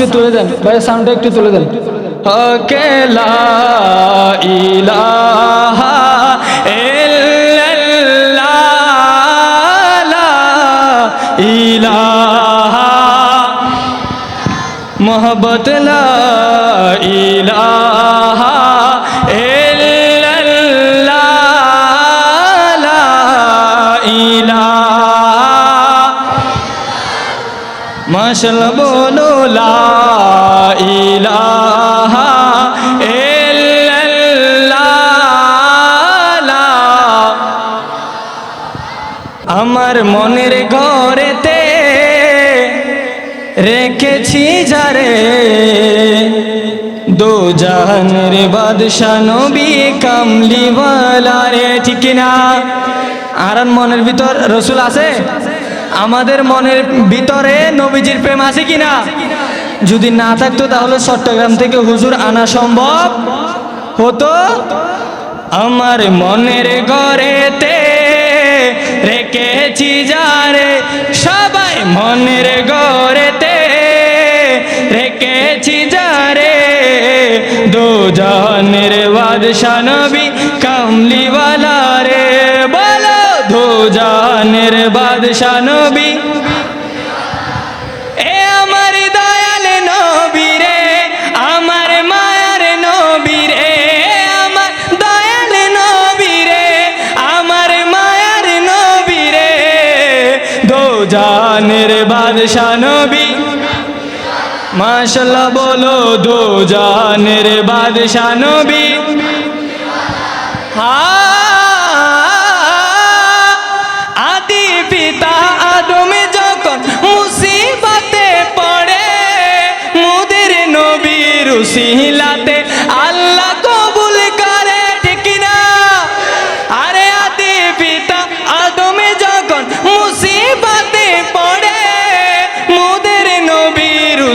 একটু তুলে দেন ভাই সাউন্ডটা একটু তুলে দেন। অকেলা ইলাহা ইলাহা মোহব্বত লা ইলাহা আমার মনের ঘরেতে রেখেছি যারে। দো জাহানের বাদশা নবী কামলিওয়ালা রে, ঠিক না আর মনের ভিতর রসুল আছে? আমাদের মনের ভিতরে নবীজির প্রেম আছে কিনা? যদি না থাকতো তাহলে চট্টগ্রাম থেকে হুজুর আনা সম্ভব হতো? আমার মনের ঘরেতে রেখেছি যারে, সবাই মনের ঘরেতে রেখেছি যারে। দো জাহানের বাদশা নবী কামলিওয়ালা রে, বলো দো জাহানের বাদশা জানের বাদশা নবী। মাশাল্লাহ বলো দো জানের বাদশা নবী আদি পিতা আদমে যখন মুসিবতে পড়ে, মুদের নবীর উসিলাতে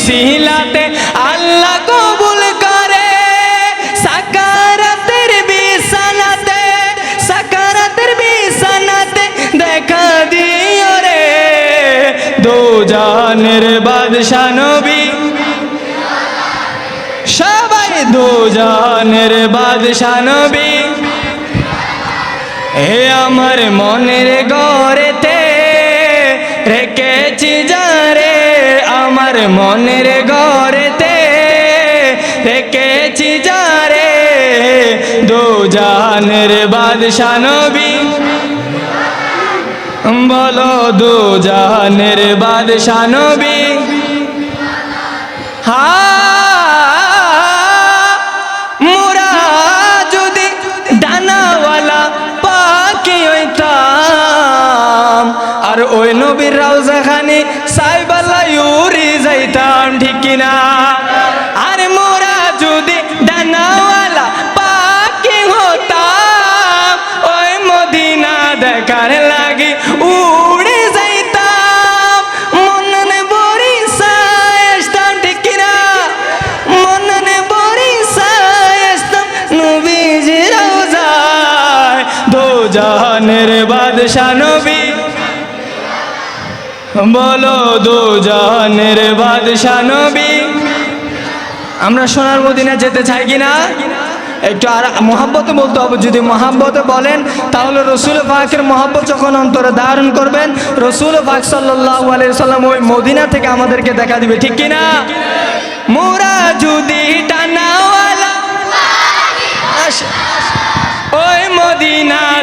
উসিলাতে আল্লাহ কবুল করে। সাকারাতের বিছানাতে সাকারাতের বিছানাতে দেখা দিও রে। দো জানের বাদশা নবী। সবাই দো জানের বাদশা নবী। হে আমার মনের ঘরেতে মনের ঘরেতে রেখেছি যারে দো জানের বাদশা নবী। বলো দো জানের বাদশা নবী হ্যাঁ মোরা যদি ওই নবীর রাউজাখানি সাইবালা জাহানের বাদশা নবী। বলো দো জাহানের বাদশা নবী। আমরা সোনার মদিনা যেতে চাই কিনা? একটু আর মহাব্বতে বলতে হবে, যদি মহাব্বতে বলেন, তাহলে রসুল পাকের মহাব্বত যখন অন্তরে ধারণ করবেন, রসুল পাক সাল্লাহ সাল্লাম ওই মদিনা থেকে আমাদেরকে দেখা দিবে, ঠিক কিনা? মোরা যদি টানাওয়ালা আস- ওই মদিনা